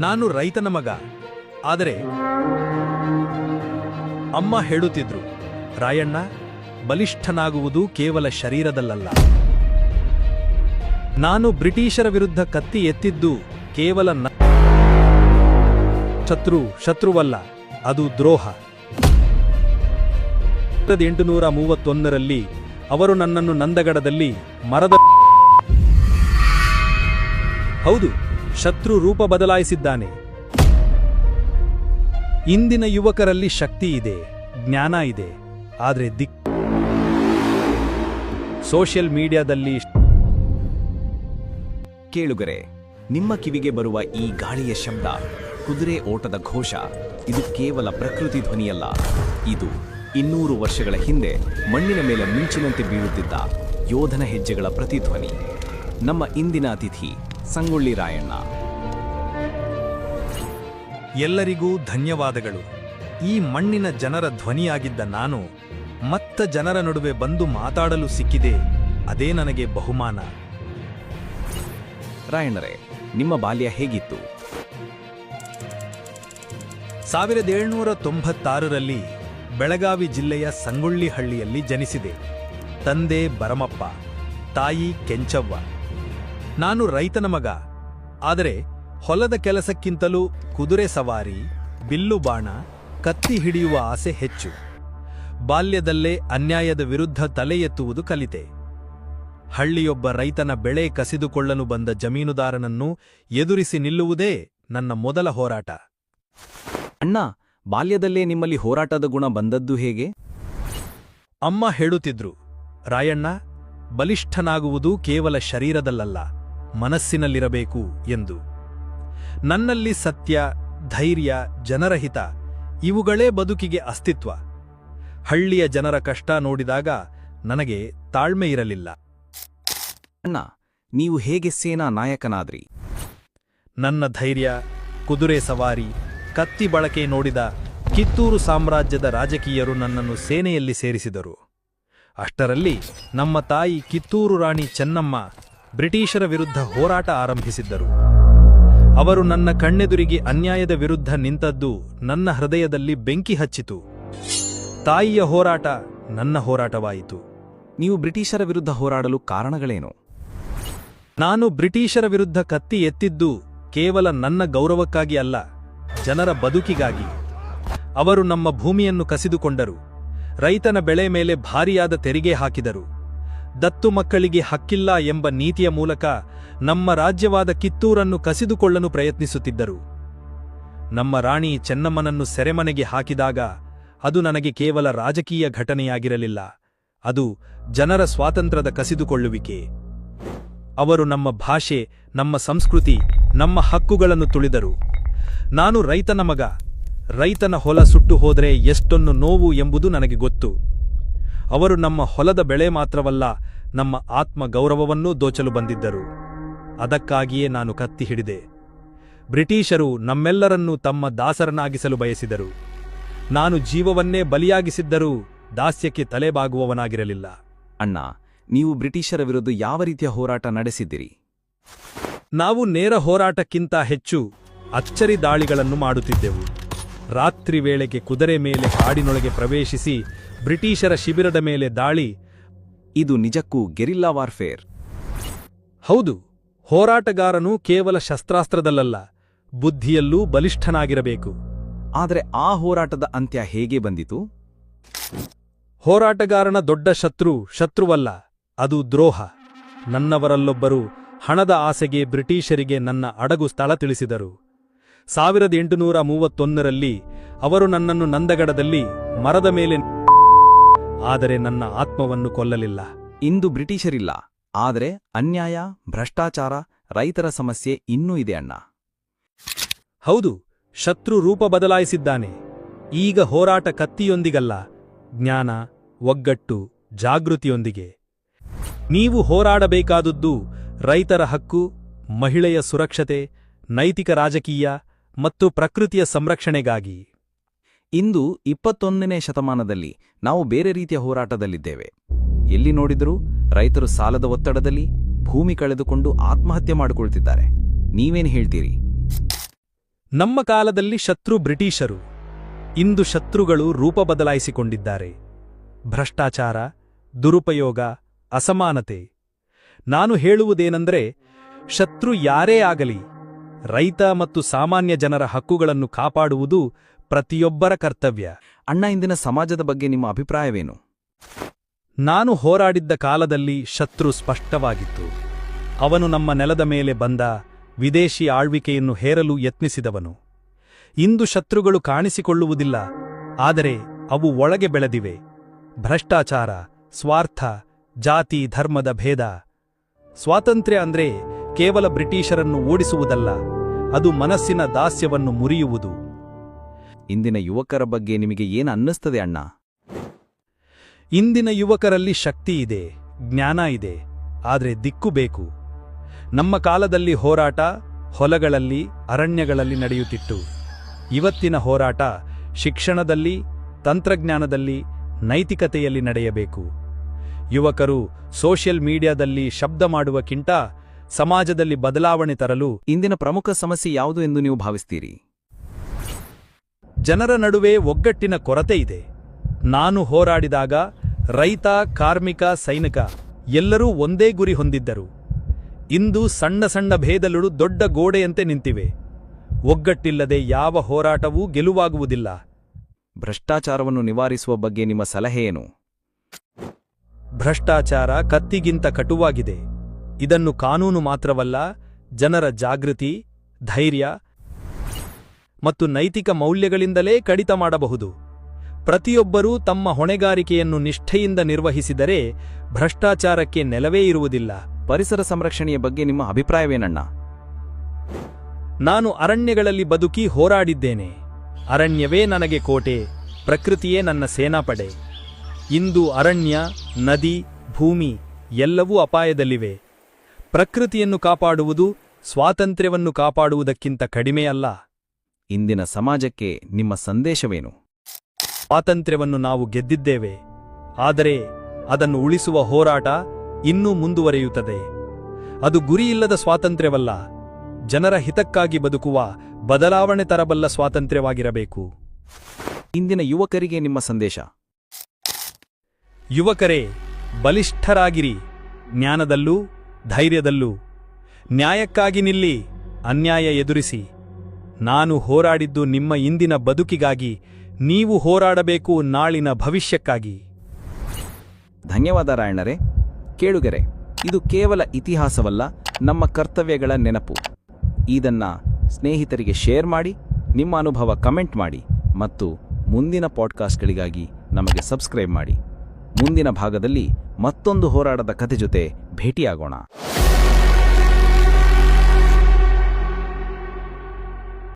ನಾನು ರೈತನ ಮಗ. ಆದರೆ ಅಮ್ಮ ಹೇಳುತ್ತಿದ್ರು, ರಾಯಣ್ಣ, ಬಲಿಷ್ಠನಾಗುವುದು ಕೇವಲ ಶರೀರದಲ್ಲಲ್ಲ. ನಾನು ಬ್ರಿಟಿಷರ ವಿರುದ್ಧ ಕತ್ತಿ ಎತ್ತಿದ್ದು ಕೇವಲ ಶತ್ರು, ಶತ್ರುವಲ್ಲ, ಅದು ದ್ರೋಹ. ಸಾವಿರದ ಎಂಟುನೂರ ಮೂವತ್ತೊಂದರಲ್ಲಿ ಅವರು ನನ್ನನ್ನು ನಂದಗಡದಲ್ಲಿ ಮರದ ಹೌದು. ಶತ್ರು ರೂಪ ಬದಲಾಯಿಸಿದ್ದಾನೆ. ಇಂದಿನ ಯುವಕರಲ್ಲಿ ಶಕ್ತಿ ಇದೆ, ಜ್ಞಾನ ಇದೆ, ಆದರೆ ದಿಕ್ ಸೋಷಿಯಲ್ ಮೀಡಿಯಾದಲ್ಲಿ ಕೇಳುಗರೆ, ನಿಮ್ಮ ಕಿವಿಗೆ ಬರುವ ಈ ಗಾಳಿಯ ಶಬ್ದ, ಕುದುರೆ ಓಟದ ಘೋಷ, ಇದು ಕೇವಲ ಪ್ರಕೃತಿ ಧ್ವನಿಯಲ್ಲ. ಇದು ಇನ್ನೂರು ವರ್ಷಗಳ ಹಿಂದೆ ಮಣ್ಣಿನ ಮೇಲೆ ಮಿಂಚಿನಂತೆ ಬೀಳುತ್ತಿದ್ದ ಯೋಧನ ಹೆಜ್ಜೆಗಳ ಪ್ರತಿಧ್ವನಿ. ನಮ್ಮ ಇಂದಿನ ಅತಿಥಿ ಸಂಗೊಳ್ಳಿ ರಾಯಣ್ಣ. ಎಲ್ಲರಿಗೂ ಧನ್ಯವಾದಗಳು. ಈ ಮಣ್ಣಿನ ಜನರ ಧ್ವನಿಯಾಗಿದ್ದ ನಾನು ಮತ್ತ ಜನರ ನಡುವೆ ಬಂದು ಮಾತಾಡಲು ಸಿಕ್ಕಿದೆ. ಅದೇ ನನಗೆ ಬಹುಮಾನ. ರಾಯಣ್ಣರೇ ನಿಮ್ಮ ಬಾಲ್ಯ ಹೇಗಿತ್ತು? ಸಾವಿರದ ಏಳ್ನೂರ ತೊಂಬತ್ತಾರರಲ್ಲಿ ಬೆಳಗಾವಿ ಜಿಲ್ಲೆಯ ಸಂಗೊಳ್ಳಿಹಳ್ಳಿಯಲ್ಲಿ ಜನಿಸಿದೆ. ತಂದೆ ಬರಮಪ್ಪ ತಾಯಿ ಕೆಂಚವ್ವ. ನಾನು ರೈತನ ಮಗ. ಆದರೆ ಹೊಲದ ಕೆಲಸಕ್ಕಿಂತಲೂ ಕುದುರೆ ಸವಾರಿ ಬಿಲ್ಲು ಬಾಣ ಕತ್ತಿ ಹಿಡಿಯುವ ಆಸೆ ಹೆಚ್ಚು. ಬಾಲ್ಯದಲ್ಲೇ ಅನ್ಯಾಯದ ವಿರುದ್ಧ ತಲೆ ಎತ್ತುವುದು ಕಲಿತೆ. ಹಳ್ಳಿಯೊಬ್ಬ ರೈತನ ಬೆಳೆ ಕಸಿದುಕೊಳ್ಳಲು ಬಂದ ಜಮೀನುದಾರನನ್ನು ಎದುರಿಸಿ ನಿಲ್ಲುವುದೇ ನನ್ನ ಮೊದಲ ಹೋರಾಟ. ಅಣ್ಣ ಬಾಲ್ಯದಲ್ಲೇ ನಿಮ್ಮಲ್ಲಿ ಹೋರಾಟದ ಗುಣ ಬಂದದ್ದು ಹೇಗೆ? ಅಮ್ಮ ಹೇಳುತ್ತಿದ್ರು ರಾಯಣ್ಣ ಬಲಿಷ್ಠನಾಗುವುದು ಕೇವಲ ಶರೀರದಲ್ಲಲ್ಲ ಮನಸ್ಸಿನಲ್ಲಿರಬೇಕು ಎಂದು. ನನ್ನಲ್ಲಿ ಸತ್ಯ ಧೈರ್ಯ ಜನರಹಿತ ಇವುಗಳೇ ಬದುಕಿಗೆ ಅಸ್ತಿತ್ವ. ಹಳ್ಳಿಯ ಜನರ ಕಷ್ಟ ನೋಡಿದಾಗ ನನಗೆ ತಾಳ್ಮೆ ಇರಲಿಲ್ಲ. ಅಣ್ಣ ನೀವು ಹೇಗೆ ಸೇನಾ ನಾಯಕನಾದ್ರಿ? ನನ್ನ ಧೈರ್ಯ ಕುದುರೆ ಸವಾರಿ ಕತ್ತಿ ಬಳಕೆ ನೋಡಿದ ಕಿತ್ತೂರು ಸಾಮ್ರಾಜ್ಯದ ರಾಜಕೀಯರು ನನ್ನನ್ನು ಸೇನೆಯಲ್ಲಿ ಸೇರಿಸಿದರು. ಅಷ್ಟರಲ್ಲಿ ನಮ್ಮ ತಾಯಿ ಕಿತ್ತೂರು ರಾಣಿ ಚೆನ್ನಮ್ಮ ಬ್ರಿಟಿಷರ ವಿರುದ್ಧ ಹೋರಾಟ ಆರಂಭಿಸಿದ್ದರು. ಅವರು ನನ್ನ ಕಣ್ಣೆದುರಿಗೆ ಅನ್ಯಾಯದ ವಿರುದ್ಧ ನಿಂತದ್ದು ನನ್ನ ಹೃದಯದಲ್ಲಿ ಬೆಂಕಿ ಹಚ್ಚಿತು. ತಾಯಿಯ ಹೋರಾಟ ನನ್ನ ಹೋರಾಟವಾಯಿತು. ನೀವು ಬ್ರಿಟಿಷರ ವಿರುದ್ಧ ಹೋರಾಡಲು ಕಾರಣಗಳೇನು? ನಾನು ಬ್ರಿಟಿಷರ ವಿರುದ್ಧ ಕತ್ತಿ ಎತ್ತಿದ್ದು ಕೇವಲ ನನ್ನ ಗೌರವಕ್ಕಾಗಿ ಅಲ್ಲ ಜನರ ಬದುಕಿಗಾಗಿ. ಅವರು ನಮ್ಮ ಭೂಮಿಯನ್ನು ಕಸಿದುಕೊಂಡರು. ರೈತನ ಬೆಳೆ ಮೇಲೆ ಭಾರಿಯಾದ ತೆರಿಗೆ ಹಾಕಿದರು. ದತ್ತು ಮಕ್ಕಳಿಗೆ ಹಕ್ಕಿಲ್ಲ ಎಂಬ ನೀತಿಯ ಮೂಲಕ ನಮ್ಮ ರಾಜ್ಯವಾದ ಕಿತ್ತೂರನ್ನು ಕಸಿದುಕೊಳ್ಳಲು ಪ್ರಯತ್ನಿಸುತ್ತಿದ್ದರು. ನಮ್ಮ ರಾಣಿ ಚೆನ್ನಮ್ಮನನ್ನು ಸೆರೆಮನೆಗೆ ಹಾಕಿದಾಗ ಅದು ನನಗೆ ಕೇವಲ ರಾಜಕೀಯ ಘಟನೆಯಾಗಿರಲಿಲ್ಲ, ಅದು ಜನರ ಸ್ವಾತಂತ್ರ್ಯದ ಕಸಿದುಕೊಳ್ಳುವಿಕೆ. ಅವರು ನಮ್ಮ ಭಾಷೆ, ನಮ್ಮ ಸಂಸ್ಕೃತಿ, ನಮ್ಮ ಹಕ್ಕುಗಳನ್ನು ತುಳಿದರು. ನಾನು ರೈತನ ಮಗ, ರೈತನ ಹೊಲ ಸುಟ್ಟು ಹೋದರೆ ಎಷ್ಟೊಂದು ನೋವು ಎಂಬುದು ನನಗೆ ಗೊತ್ತು. ಅವರು ನಮ್ಮ ಹೊಲದ ಬೆಳೆ ಮಾತ್ರವಲ್ಲ ನಮ್ಮ ಆತ್ಮ ಗೌರವವನ್ನೂ ದೋಚಲು ಬಂದಿದ್ದರು. ಅದಕ್ಕಾಗಿಯೇ ನಾನು ಕತ್ತಿ ಹಿಡಿದೆ. ಬ್ರಿಟಿಷರು ನಮ್ಮೆಲ್ಲರನ್ನೂ ತಮ್ಮ ದಾಸರನ್ನಾಗಿಸಲು ಬಯಸಿದರು. ನಾನು ಜೀವವನ್ನೇ ಬಲಿಯಾಗಿಸಿದ್ದರೂ ದಾಸ್ಯಕ್ಕೆ ತಲೆಬಾಗುವವನಾಗಿರಲಿಲ್ಲ. ಅಣ್ಣ ನೀವು ಬ್ರಿಟಿಷರ ವಿರುದ್ಧ ಯಾವ ರೀತಿಯ ಹೋರಾಟ ನಡೆಸಿದ್ದೀರಿ? ನಾವು ನೇರ ಹೋರಾಟಕ್ಕಿಂತ ಹೆಚ್ಚು ಅಚ್ಚರಿ ದಾಳಿಗಳನ್ನು ಮಾಡುತ್ತಿದ್ದೆವು. ರಾತ್ರಿ ವೇಳೆಗೆ ಕುದುರೆ ಮೇಲೆ ಕಾಡಿನೊಳಗೆ ಪ್ರವೇಶಿಸಿ ಬ್ರಿಟಿಷರ ಶಿಬಿರದ ಮೇಲೆ ದಾಳಿ. ಇದು ನಿಜಕ್ಕೂ ಗೆರಿಲ್ಲಾ ವಾರ್ಫೇರ್. ಹೌದು ಹೋರಾಟಗಾರನು ಕೇವಲ ಶಸ್ತ್ರಾಸ್ತ್ರದಲ್ಲಲ್ಲ ಬುದ್ಧಿಯಲ್ಲೂ ಬಲಿಷ್ಠನಾಗಿರಬೇಕು. ಆದರೆ ಆ ಹೋರಾಟದ ಅಂತ್ಯ ಹೇಗೆ ಬಂದಿತು? ಹೋರಾಟಗಾರನ ದೊಡ್ಡ ಶತ್ರು ಶತ್ರುವಲ್ಲ ಅದು ದ್ರೋಹ. ನನ್ನವರಲ್ಲೊಬ್ಬರು ಹಣದ ಆಸೆಗೆ ಬ್ರಿಟಿಷರಿಗೆ ನನ್ನ ಅಡಗು ಸ್ಥಳ ತಿಳಿಸಿದರು. ಸಾವಿರದ ಎಂಟುನೂರ ಮೂವತ್ತೊಂದರಲ್ಲಿ ಅವರು ನನ್ನನ್ನು ನಂದಗಡದಲ್ಲಿ ಮರದ ಮೇಲೆ ಆದರೆ ನನ್ನ ಆತ್ಮವನ್ನು ಕೊಲ್ಲಲಿಲ್ಲ. ಇಂದು ಬ್ರಿಟಿಷರಿಲ್ಲ. ಆದರೆ ಅನ್ಯಾಯ ಭ್ರಷ್ಟಾಚಾರ ರೈತರ ಸಮಸ್ಯೆ ಇನ್ನೂ ಇದೆ ಅಣ್ಣ. ಹೌದು ಶತ್ರು ರೂಪ ಬದಲಾಯಿಸಿದ್ದಾನೆ. ಈಗ ಹೋರಾಟ ಕತ್ತಿಯೊಂದಿಗಲ್ಲ ಜ್ಞಾನ ಒಗ್ಗಟ್ಟು ಜಾಗೃತಿಯೊಂದಿಗೆ. ನೀವು ಹೋರಾಡಬೇಕಾದದ್ದು ರೈತರ ಹಕ್ಕು ಮಹಿಳೆಯ ಸುರಕ್ಷತೆ ನೈತಿಕ ರಾಜಕೀಯ ಮತ್ತು ಪ್ರಕೃತಿಯ ಸಂರಕ್ಷಣೆಗಾಗಿ. ಇಂದು ಇಪ್ಪತ್ತೊಂದನೇ ಶತಮಾನದಲ್ಲಿ ನಾವು ಬೇರೆ ರೀತಿಯ ಹೋರಾಟದಲ್ಲಿದ್ದೇವೆ. ಎಲ್ಲಿ ನೋಡಿದರೂ ರೈತರು ಸಾಲದ ಒತ್ತಡದಲ್ಲಿ ಭೂಮಿ ಕಳೆದುಕೊಂಡು ಆತ್ಮಹತ್ಯೆ ಮಾಡಿಕೊಳ್ತಿದ್ದಾರೆ. ನೀವೇನು ಹೇಳ್ತೀರಿ? ನಮ್ಮ ಕಾಲದಲ್ಲಿ ಶತ್ರು ಬ್ರಿಟಿಷರು. ಇಂದು ಶತ್ರುಗಳು ರೂಪ ಬದಲಾಯಿಸಿಕೊಂಡಿದ್ದಾರೆ. ಭ್ರಷ್ಟಾಚಾರ, ದುರುಪಯೋಗ, ಅಸಮಾನತೆ. ನಾನು ಹೇಳುವುದೇನೆಂದರೆ, ಶತ್ರು ಯಾರೇ ಆಗಲಿ ರೈತ ಮತ್ತು ಸಾಮಾನ್ಯ ಜನರ ಹಕ್ಕುಗಳನ್ನು ಕಾಪಾಡುವುದು ಪ್ರತಿಯೊಬ್ಬರ ಕರ್ತವ್ಯ. ಅಣ್ಣ ಇಂದಿನ ಸಮಾಜದ ಬಗ್ಗೆ ನಿಮ್ಮ ಅಭಿಪ್ರಾಯವೇನು? ನಾನು ಹೋರಾಡಿದ್ದ ಕಾಲದಲ್ಲಿ ಶತ್ರು ಸ್ಪಷ್ಟವಾಗಿತ್ತು. ಅವನು ನಮ್ಮ ನೆಲದ ಮೇಲೆ ಬಂದ ವಿದೇಶಿ ಆಳ್ವಿಕೆಯನ್ನು ಹೇರಲು ಯತ್ನಿಸಿದವನು. ಇಂದು ಶತ್ರುಗಳು ಕಾಣಿಸಿಕೊಳ್ಳುವುದಿಲ್ಲ ಆದರೆ ಅವು ಒಳಗೆ ಬೆಳೆದಿವೆ. ಭ್ರಷ್ಟಾಚಾರ ಸ್ವಾರ್ಥ ಜಾತಿ ಧರ್ಮದ ಭೇದ. ಸ್ವಾತಂತ್ರ್ಯ ಅಂದ್ರೆ ಕೇವಲ ಬ್ರಿಟಿಷರನ್ನು ಓಡಿಸುವುದಲ್ಲ ಅದು ಮನಸ್ಸಿನ ದಾಸ್ಯವನ್ನು ಮುರಿಯುವುದು. ಇಂದಿನ ಯುವಕರ ಬಗ್ಗೆ ನಿಮಗೆ ಏನು ಅನ್ನಿಸ್ತದೆ ಅಣ್ಣ? ಇಂದಿನ ಯುವಕರಲ್ಲಿ ಶಕ್ತಿ ಇದೆ ಜ್ಞಾನ ಇದೆ ಆದರೆ ದಿಕ್ಕು ಬೇಕು. ನಮ್ಮ ಕಾಲದಲ್ಲಿ ಹೋರಾಟ ಹೊಲಗಳಲ್ಲಿ ಅರಣ್ಯಗಳಲ್ಲಿ ನಡೆಯುತ್ತಿತ್ತು. ಇವತ್ತಿನ ಹೋರಾಟ ಶಿಕ್ಷಣದಲ್ಲಿ ತಂತ್ರಜ್ಞಾನದಲ್ಲಿ ನೈತಿಕತೆಯಲ್ಲಿ ನಡೆಯಬೇಕು. ಯುವಕರು ಸೋಷಿಯಲ್ ಮೀಡಿಯಾದಲ್ಲಿ ಶಬ್ದ ಮಾಡುವಕ್ಕಿಂತ ಸಮಾಜದಲ್ಲಿ ಬದಲಾವಣೆ ತರಲು ಇಂದಿನ ಪ್ರಮುಖ ಸಮಸ್ಯೆ ಯಾವುದು ಎಂದು ನೀವು ಭಾವಿಸ್ತೀರಿ? ಜನರ ನಡುವೆ ಒಗ್ಗಟ್ಟಿನ ಕೊರತೆ ಇದೆ. ನಾನು ಹೋರಾಡಿದಾಗ ರೈತ, ಕಾರ್ಮಿಕ, ಸೈನಿಕ ಎಲ್ಲರೂ ಒಂದೇ ಗುರಿ ಹೊಂದಿದ್ದರು. ಇಂದು ಸಣ್ಣ ಸಣ್ಣ ಭೇದಗಳು ದೊಡ್ಡ ಗೋಡೆಯಂತೆ ನಿಂತಿವೆ. ಒಗ್ಗಟ್ಟಿಲ್ಲದೆ ಯಾವ ಹೋರಾಟವೂ ಗೆಲುವಾಗುವುದಿಲ್ಲ. ಭ್ರಷ್ಟಾಚಾರವನ್ನು ನಿವಾರಿಸುವ ಬಗ್ಗೆ ನಿಮ್ಮ ಸಲಹೆ ಏನು? ಭ್ರಷ್ಟಾಚಾರ ಕತ್ತಿಗಿಂತ ಕಟುವಾಗಿದೆ. ಇದನ್ನು ಕಾನೂನು ಮಾತ್ರವಲ್ಲ ಜನರ ಜಾಗೃತಿ ಧೈರ್ಯ ಮತ್ತು ನೈತಿಕ ಮೌಲ್ಯಗಳಿಂದಲೇ ಕಡಿತ ಮಾಡಬಹುದು. ಪ್ರತಿಯೊಬ್ಬರೂ ತಮ್ಮ ಹೊಣೆಗಾರಿಕೆಯನ್ನು ನಿಷ್ಠೆಯಿಂದ ನಿರ್ವಹಿಸಿದರೆ ಭ್ರಷ್ಟಾಚಾರಕ್ಕೆ ನೆಲವೇ ಇರುವುದಿಲ್ಲ. ಪರಿಸರ ಸಂರಕ್ಷಣೆಯ ಬಗ್ಗೆ ನಿಮ್ಮ ಅಭಿಪ್ರಾಯವೇನಣ್ಣ? ನಾನು ಅರಣ್ಯಗಳಲ್ಲಿ ಬದುಕಿ ಹೋರಾಡಿದ್ದೇನೆ. ಅರಣ್ಯವೇ ನನಗೆ ಕೋಟೆ ಪ್ರಕೃತಿಯೇ ನನ್ನ ಸೇನಾಪಡೆ. ಇಂದು ಅರಣ್ಯ ನದಿ ಭೂಮಿ ಎಲ್ಲವೂ ಅಪಾಯದಲ್ಲಿವೆ. ಪ್ರಕೃತಿಯನ್ನು ಕಾಪಾಡುವುದು ಸ್ವಾತಂತ್ರ್ಯವನ್ನು ಕಾಪಾಡುವುದಕ್ಕಿಂತ ಕಡಿಮೆಯಲ್ಲ. ಇಂದಿನ ಸಮಾಜಕ್ಕೆ ನಿಮ್ಮ ಸಂದೇಶವೇನು? ಸ್ವಾತಂತ್ರ್ಯವನ್ನು ನಾವು ಗೆದ್ದಿದ್ದೇವೆ. ಆದರೆ ಅದನ್ನು ಉಳಿಸುವ ಹೋರಾಟ ಇನ್ನೂ ಮುಂದುವರೆಯುತ್ತದೆ. ಅದು ಗುರಿಯಿಲ್ಲದ ಸ್ವಾತಂತ್ರ್ಯವಲ್ಲ. ಜನರ ಹಿತಕ್ಕಾಗಿ ಬದುಕುವ ಬದಲಾವಣೆ ತರಬಲ್ಲ ಸ್ವಾತಂತ್ರ್ಯವಾಗಿರಬೇಕು. ಇಂದಿನ ಯುವಕರಿಗೆ ನಿಮ್ಮ ಸಂದೇಶ? ಯುವಕರೇ ಬಲಿಷ್ಠರಾಗಿರಿ. ಜ್ಞಾನದಲ್ಲೂ ಧೈರ್ಯದಲ್ಲೂ, ನ್ಯಾಯಕ್ಕಾಗಿ ನಿಲ್ಲಿ, ಅನ್ಯಾಯ ಎದುರಿಸಿ. ನಾನು ಹೋರಾಡಿದ್ದು ನಿಮ್ಮ ಇಂದಿನ ಬದುಕಿಗಾಗಿ, ನೀವು ಹೋರಾಡಬೇಕು ನಾಳಿನ ಭವಿಷ್ಯಕ್ಕಾಗಿ. ಧನ್ಯವಾದ ರಾಯಣ್ಣರೇ, ಕೇಳುಗೆರೆ, ಇದು ಕೇವಲ ಇತಿಹಾಸವಲ್ಲ, ನಮ್ಮ ಕರ್ತವ್ಯಗಳ ನೆನಪು. ಇದನ್ನ ಸ್ನೇಹಿತರಿಗೆ ಶೇರ್ ಮಾಡಿ, ನಿಮ್ಮ ಅನುಭವ ಕಮೆಂಟ್ ಮಾಡಿ ಮತ್ತು ಮುಂದಿನ ಪಾಡ್ಕಾಸ್ಟ್ಗಳಿಗಾಗಿ ನಮಗೆ ಸಬ್ಸ್ಕ್ರೈಬ್ ಮಾಡಿ. ಮುಂದಿನ ಭಾಗದಲ್ಲಿ ಮತ್ತೊಂದು ಹೋರಾಟದ ಕಥೆ ಜೊತೆ ಭೇಟಿಯಾಗೋಣ.